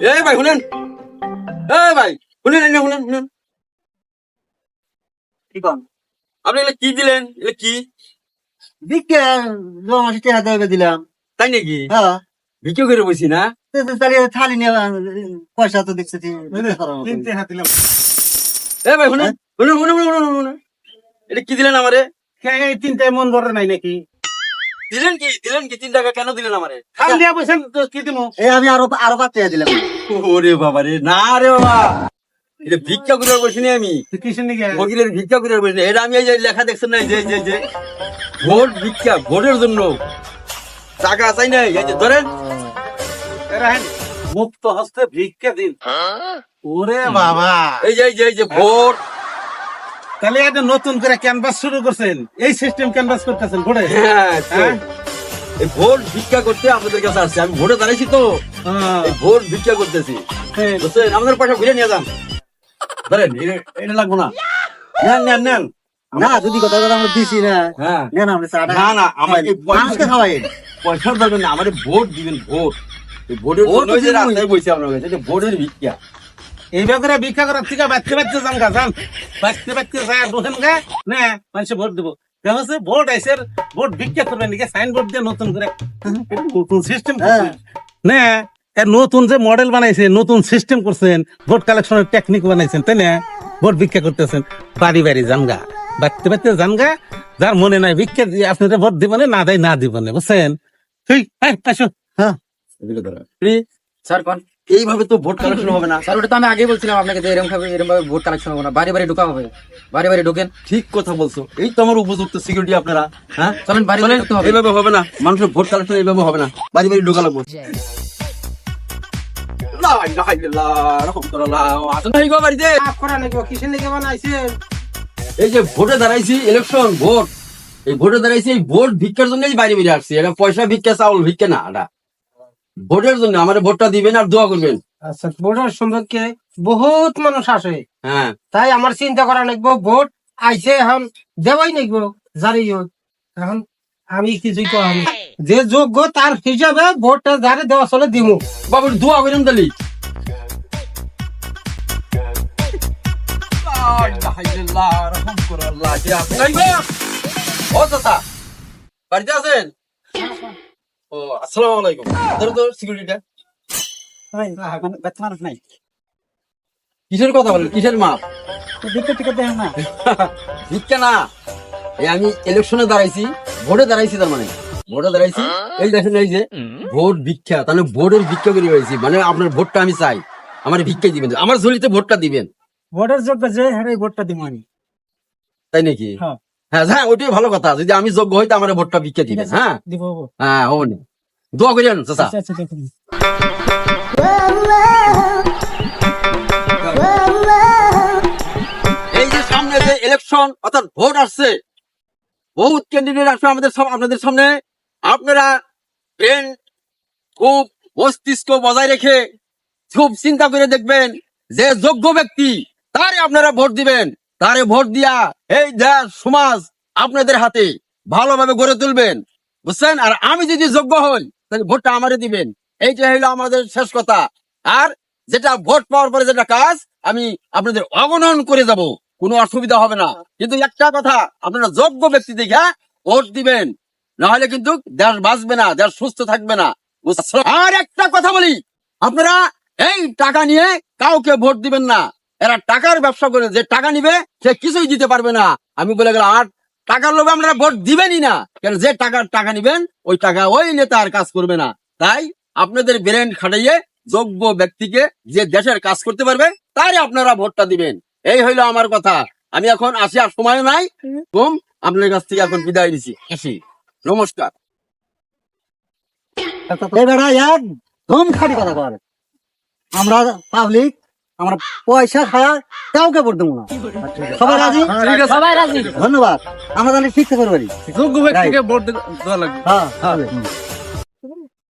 এই ভাই শুনেন। এই নে, শুনেন শুনেন কি কন? আপনি এগুলো কি দিলেন? এগুলো কি? বিকে জমা টাকা দেবে দিলাম। তাই নাকি? হ্যাঁ। ভিডিও করে বসি না? তো তো তাহলে থালি নিয়ে পয়সা তো দেখছি এ ভাই শুনেন শুনুন শুনুন শুনুন শুনুন। শুনুন এটা কি দিলেন আমারে? তিনটায় মন ভরে নাই নাকি? দিলেন কি দিলেন কি? তিন টাকা কেন দিলেন আমারে? খাল দিয়া বসেন কি দিমু? এই আমি আরও আরও পাঁচ টাকা দিলাম। ওরে বাবা রে না রে বাবা। এটা ভিক্ষা করে বসিনি আমি। কিসের নিকে ভিক্ষা করে বসিনি। এটা আমি এই যে লেখা দেখছেন না এই যে যে, যে। ভোট ভিক্ষা ভোটের জন্য। টাকা চাই না এই যে ধরেন। মুক্ত হস্তে ভিক্ষা দিন। ওরে বাবা। এই যে এই যে এই যে ভোট। তাহলে এটা নতুন করে ক্যানভাস শুরু করছেন। এই সিস্টেম ক্যানভাস করতেছেন ঘুরে হ্যাঁ। হ্যাঁ? ভোট ভিক্ষা করতে আপনাদের কাছে আসছে। আমি ভোটে দাঁড়াইছি তো। হ্যাঁ, ভোট ভিক্ষা করতেছি। বুঝছেন? আমাদের পয়সা ঘুরে নিয়ে যান। ধরেন এটা- লাগবো না। নেন নেন নেন। না যদি কথা কথা আমরা দিছি না। হ্যাঁ। না না আমরা চাটা না না আমার মানুষকে খাওয়াই। পয়সার দরকার নেই আমাদের ভোট দিবেন ভোট। ভোটের ভোট জন্য যে রাস্তায় বসে আপনার কাছে এটা ভোটের ভিক্ষা। এই ব্যাপারে ভিক্ষা করার থেকে বাচ্চা বাচ্চা যান গা যান যায় ঢোকেন গা না মানুষে ভোট দেবো। হচ্ছে ভোট আইসের ভোট ভিক্ষা করবেন নাকি? সাইন বোর্ড দিয়ে নতুন করে নতুন সিস্টেম হ্যাঁ। না নতুন যে মডেল বানাইছে নতুন সিস্টেম করছেন ভোট কালেকশনের টেকনিক বানাইছেন তাই না? ভোট ভিক্ষা করতেছেন। বাড়ি বাড়ি জানগা বাড়তে বাড়তে জানগা যার মনে নাই ভিক্ষা দিয়ে আপনারা ভোট দিবেন না দেয় না দিবেন বুঝছেন? ঠিক হ্যাঁ আসো। হ্যাঁ। স্যার কোন? এইভাবে তো ভোট কালেকশন হবে না। স্যার ওটা তো আমি আগেই বলছিলাম আপনাকে যে এরকম ভাবে এরকম ভাবে ভোট কালেকশন হবে না। বাড়ি বাড়ি ঢোকা হবে। বাড়ি বাড়ি ঢোকেন। ঠিক কথা বলছো। এই তো আমার উপযুক্ত সিকিউরিটি আপনারা হ্যাঁ? চলেন বাড়ি বাড়ি ঢুকতে হবে। এইভাবে হবে না। মানুষের ভোট কালেকশন এইভাবে হবে না। বাড়ি বাড়ি ঢোকা লাগবো। লা ইলাহা ইল্লাল্লাহ, রাহমাতুল্লাহ। আসুন ভাই গো বাড়িতে। কিসের লেগে বানাইছে এই যে ভোটে দাঁড়াইছি ইলেকশন ভোট। এই ভোটে দাঁড়াইছি এই ভোট ভিক্ষার জন্যই বাইরে বেরিয়ে আসছি। এটা পয়সা ভিক্ষা চাউল ভিক্ষা না এটা ভোটের জন্য আমার ভোটটা দিবেন আর দোয়া করবেন। আচ্ছা ভোটের সম্পর্কে বহুত মানুষ আসে হ্যাঁ। তাই আমার চিন্তা করা লাগবো ভোট আইছে এখন দেওয়াই লাগবো জারি হোক। এখন আমি কিছুই কম যে যোগ্য তার হিসাবে ভোটটা যারে দেওয়া চলে দিমু। বাবু দোয়া করেন তালি ও চাচা বাড়িতে আছেন? ও আসসালামু আলাইকুম। ধরো তো সিকিউরিটিটা নাই। কিসের কথা বলেন? কিসের মাপ? দিকে টিকে দেয় না। ভিক্ষা না। এই আমি ইলেকশনে দাঁড়াইছি ভোটে দাঁড়াইছি তার মানে। ভোটে দাঁড়াইছি এই দেখেন এই যে ভোট ভিক্ষা। তাহলে ভোটের ভিক্ষা করে হয়েছি মানে আপনার ভোটটা আমি চাই। আমার ভিক্ষা দিবেন। আমার ঝুলিতে ভোটটা দিবেন। ভোটের যোগ্য যে হ্যাঁ ভোটটা দিব আমি। তাই নাকি? হ্যাঁ। হ্যাঁ হ্যাঁ ওইটাই ভালো কথা। যদি আমি যোগ্য হইতে আমার ভোটটা ভিক্ষা দিবেন হ্যাঁ? হ্যাঁ দোয়া করেন চাচা। আচ্ছা এই যে সামনে যে ইলেকশন অর্থাৎ ভোট আসছে বহুত ক্যান্ডিডেট আসবে আমাদের সব আপনাদের সামনে। আপনারা ব্রেন খুব মস্তিষ্ক বজায় রেখে খুব চিন্তা করে দেখবেন যে যোগ্য ব্যক্তি তারে আপনারা ভোট দিবেন। তারে ভোট দিয়া এই দেশ, সমাজ আপনাদের হাতে ভালোভাবে গড়ে তুলবেন। বুঝছেন? আর আমি যদি যোগ্য হই, তাহলে ভোটটা আমারে দিবেন। এইটা হলো আমাদের শেষ কথা। আর যেটা ভোট পাওয়ার পরে যেটা কাজ, আমি আপনাদের অগণন করে যাব। কোনো অসুবিধা হবে না। কিন্তু একটা কথা, আপনারা যোগ্য ব্যক্তি দেখে ভোট দিবেন। নাহলে কিন্তু দেশ বাঁচবে না, দেশ সুস্থ থাকবে না। আর একটা কথা বলি, আপনারা এই টাকা নিয়ে কাউকে ভোট দিবেন না। এরা টাকার ব্যবসা করে যে টাকা নিবে সে কিছুই দিতে পারবে না। আমি বলে গেলাম আর টাকার লোভে আপনারা ভোট দিবেনই না। কেন যে টাকার টাকা নিবেন ওই টাকা ওই নেতা আর কাজ করবে না। তাই আপনাদের ব্রেন খাটাইয়ে যোগ্য ব্যক্তিকে যে দেশের কাজ করতে পারবে তাই আপনারা ভোটটা দিবেন। এই হইল আমার কথা। আমি এখন আসি আর সময় নাই। তুম আপনার কাছ থেকে এখন বিদায় দিছি আসি। নমস্কার। আমরা পাবলিক আমরা পয়সা খাওয়া কাউকে পড়তে দেবো না। সবাই রাজি? সবাই রাজি। ধন্যবাদ। আমরা তাহলে ঠিক পারব যোগ্য ব্যক্তিকে ভোট দেওয়া লাগবে। হ্যাঁ